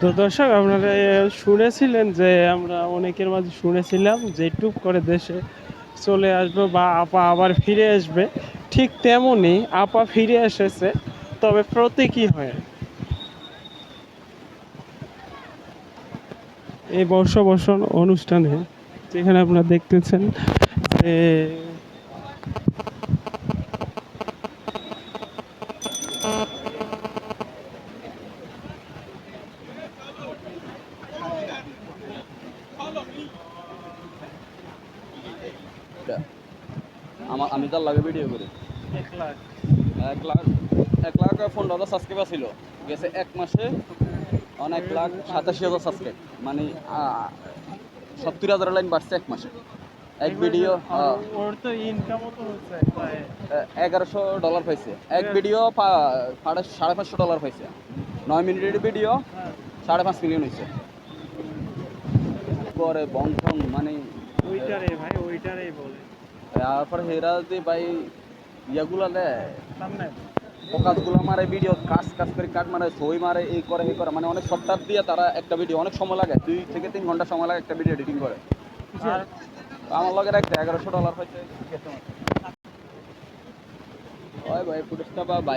তো দর্শক, আপনারা শুনেছিলেন যে আমরা অনেকের মাঝে শুনেছিলাম যে টুক করে দেশে চলে আসবে বা আপা আবার ফিরে আসবে। ঠিক তেমনই আপা ফিরে এসেছে। তবে প্রতীকী হয়ে। এই বর্ষবর্ষণ অনুষ্ঠানে যেখানে আপনারা দেখতেছেন যে আমার আমি তার লাগে ভিডিও করে। এক লাখ। এক লাখ। পনেরো হাজার সাবস্ক্রাইবার ছিল। গেছে এক মাসে অনেক লাখ সাতাশি হাজার সাবস্ক্রাইব মানে সত্তর হাজার লাইন বাড়ছে এক মাসে। এক ভিডিও প্রায় এগারোশো ডলার পাইছে। এক ভিডিও সাড়ে পাঁচশো ডলার পাইছে। নয় মিনিটের ভিডিও সাড়ে পাঁচ মিলিয়ন হয়েছে পরে বংশন মানে ওইটারে ভাই ওইটারেই বলে। তারপরে হেরা যে ভাই ইয়াগুলা দেয় ফোকাসগুলো মারে ভিডিও কাজ কাজ করে কাট মারে ছবি মারে এই করে এই করে মানে অনেক সফটওয়্যার দিয়ে তারা একটা ভিডিও অনেক সময় লাগে দুই থেকে তিন ঘণ্টা সময় লাগে একটা ভিডিও এডিটিং করে। আমার লগের একটা এগারোশো ডলার হয়েছে। ভাই ভাই ফুটেজটা বা